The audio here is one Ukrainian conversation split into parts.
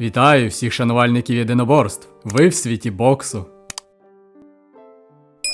Вітаю всіх шанувальників єдиноборств. Ви в світі боксу.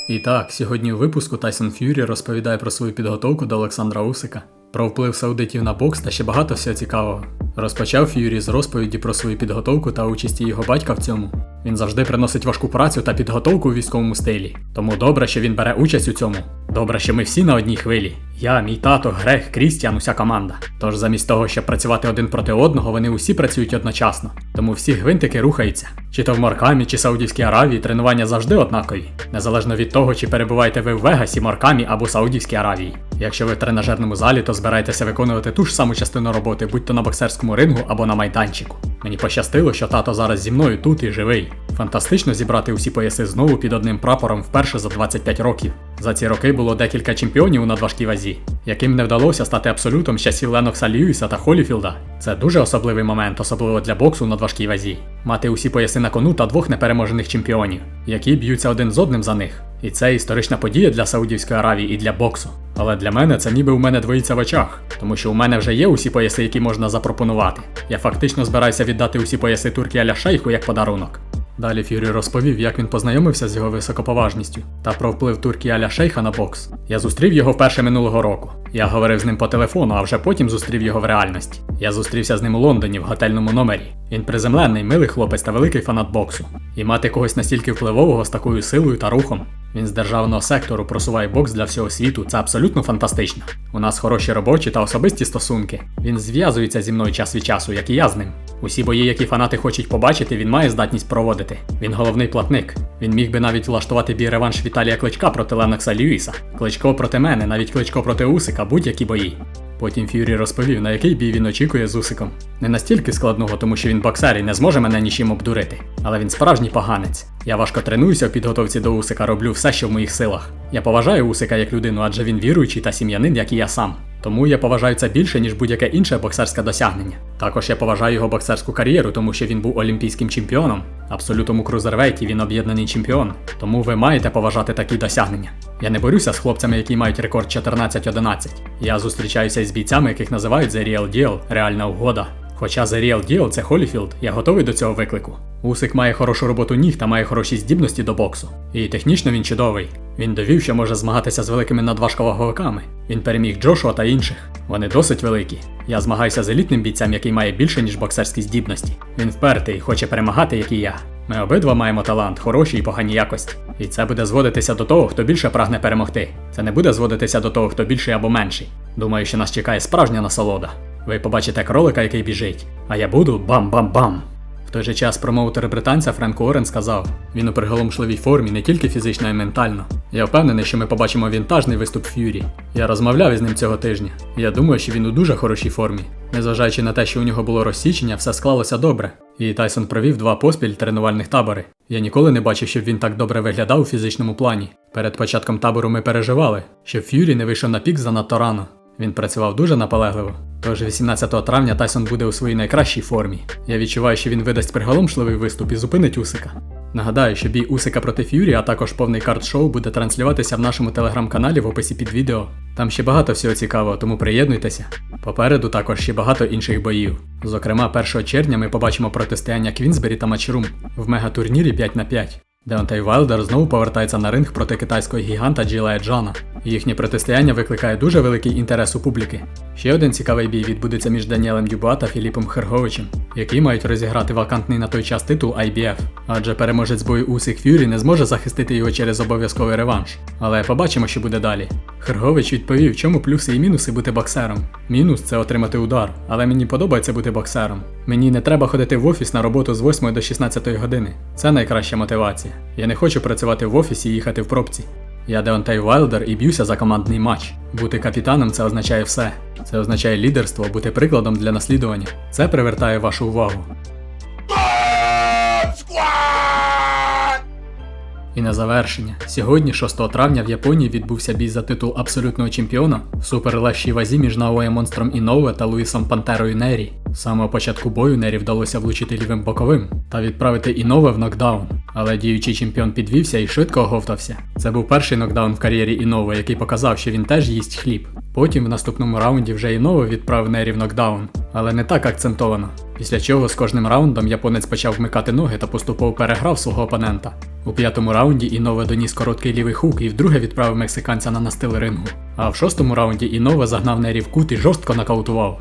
І так, сьогодні у випуску Тайсон Ф'юрі розповідає про свою підготовку до Олександра Усика, про вплив саудитів на бокс та ще багато всього цікавого. Розпочав Ф'юрі з розповіді про свою підготовку та участі його батька в цьому. Він завжди приносить важку працю та підготовку у військовому стилі. Тому добре, що він бере участь у цьому. Добре, що ми всі на одній хвилі. Я, мій тато, Грех, Крістіан, уся команда. Тож замість того, щоб працювати один проти одного, вони усі працюють одночасно. Тому всі гвинтики рухаються. Чи то в Маркамі, чи Саудівській Аравії тренування завжди однакові, незалежно від того, чи перебуваєте ви в Вегасі, Маркамі або Саудівській Аравії. Якщо ви в тренажерному залі, то збираєтеся виконувати ту ж саму частину роботи, будь то на боксерському рингу або на майданчику. Мені пощастило, що тато зараз зі мною тут і живий. Фантастично зібрати усі пояси знову під одним прапором вперше за 25 років. За ці роки було декілька чемпіонів у надважкій вазі, яким не вдалося стати абсолютом з часів Ленокса Льюіса та Холіфілда. Це дуже особливий момент, особливо для боксу у надважкій вазі. Мати усі пояси на кону та двох непереможених чемпіонів, які б'ються один з одним за них. І це історична подія для Саудівської Аравії і для боксу. Але для мене це ніби у мене двоїться в очах, тому що у мене вже є усі пояси, які можна запропонувати. Я фактично збираюся віддати усі пояси турки Аля Шейху як подарунок. Далі Ф'юрі розповів, як він познайомився з його високоповажністю та про вплив турки Аля Шейха на бокс. Я зустрів його вперше минулого року. Я говорив з ним по телефону, а вже потім зустрів його в реальності. Я зустрівся з ним у Лондоні в готельному номері. Він приземлений, милий хлопець та великий фанат боксу. І мати когось настільки впливового з такою силою та рухом. Він з державного сектору просуває бокс для всього світу. Це абсолютно фантастично. У нас хороші робочі та особисті стосунки. Він зв'язується зі мною час від часу, як і я з ним. Усі бої, які фанати хочуть побачити, він має здатність проводити. Він головний платник. Він міг би навіть влаштувати бій реванш Віталія Кличка проти Ленокса Льюіса, Кличко проти мене, навіть Кличко проти Усика, будь-які бої. Потім Ф'юрі розповів, на який бій він очікує з Усиком. Не настільки складного, тому що він боксер і не зможе мене нічим обдурити. Але він справжній поганець. Я важко тренуюся в підготовці до Усика, роблю все, що в моїх силах. Я поважаю Усика як людину, адже він віруючий та сім'янин, як і я сам. Тому я поважаю це більше, ніж будь-яке інше боксерське досягнення. Також я поважаю його боксерську кар'єру, тому що він був олімпійським чемпіоном. Абсолютному крузервейті він об'єднаний чемпіон. Тому ви маєте поважати такі досягнення. Я не борюся з хлопцями, які мають рекорд 14-11. Я зустрічаюся із бійцями, яких називають The Real Deal, реальна угода. Хоча The Real Deal – це Холіфілд, я готовий до цього виклику. Усик має хорошу роботу ніг та має хороші здібності до боксу. І технічно він чудовий. Він довів, що може змагатися з великими надважковаговиками. Він переміг Джошуа та інших. Вони досить великі. Я змагаюся з елітним бійцем, який має більше, ніж боксерські здібності. Він впертий, хоче перемагати, як і я. Ми обидва маємо талант, хороші і погані якості. І це буде зводитися до того, хто більше прагне перемогти. Це не буде зводитися до того, хто більший або менший. Думаю, що нас чекає справжня насолода. Ви побачите кролика, який біжить, а я буду бам-бам-бам. В той же час промоутер британця Френк Уоррен сказав: він у приголомшливій формі не тільки фізично, а й ментально. Я впевнений, що ми побачимо вінтажний виступ Ф'юрі. Я розмовляв із ним цього тижня. Я думаю, що він у дуже хорошій формі. Незважаючи на те, що у нього було розсічення, все склалося добре. І Тайсон провів два поспіль тренувальних табори. Я ніколи не бачив, щоб він так добре виглядав у фізичному плані. Перед початком табору ми переживали, щоб Ф'юрі не вийшов на пік занадто рано. Він працював дуже наполегливо. Тож 18 травня Тайсон буде у своїй найкращій формі. Я відчуваю, що він видасть приголомшливий виступ і зупинить Усика. Нагадаю, що бій Усика проти Ф'юрі, а також повний карт-шоу буде транслюватися в нашому телеграм-каналі в описі під відео. Там ще багато всього цікавого, тому приєднуйтеся. Попереду також ще багато інших боїв. Зокрема, 1 червня ми побачимо протистояння Квінсбері та Матчрум в мегатурнірі 5 на 5 Деонтей Вайлдер знову повертається на ринг проти китайського гіганта Джилая Джана. Їхнє протистояння викликає дуже великий інтерес у публіки. Ще один цікавий бій відбудеться між Даніелем Дюбуа та Філіпом Херговичем, які мають розіграти вакантний на той час титул IBF, адже переможець бою Усик Ф'юрі не зможе захистити його через обов'язковий реванш. Але побачимо, що буде далі. Хергович відповів, чому плюси і мінуси бути боксером. Мінус це отримати удар, але мені подобається бути боксером. Мені не треба ходити в офіс на роботу з 8 до 16 години. Це найкраща мотивація. Я не хочу працювати в офісі і їхати в пробці. Я Деонтей Вайлдер і б'юся за командний матч. Бути капітаном це означає все. Це означає лідерство, бути прикладом для наслідування. Це привертає вашу увагу. І на завершення, сьогодні, 6 травня, в Японії відбувся бій за титул абсолютного чемпіона в суперлегшій вазі між Наоє Монстром Інове та Луїсом Пантерою Нері. З самого початку бою Нері вдалося влучити лівим боковим та відправити Інове в нокдаун. Але діючий чемпіон підвівся і швидко оговтався. Це був перший нокдаун в кар'єрі Інове, який показав, що він теж їсть хліб. Потім в наступному раунді вже Інове відправив Нері в нокдаун, але не так акцентовано. Після чого з кожним раундом японець почав вмикати ноги та поступово переграв свого опонента. У п'ятому раунді Інове доніс короткий лівий хук і вдруге відправив мексиканця на настил рингу. А в шостому раунді Інове загнав Нері в кут і жорстко нокаутував.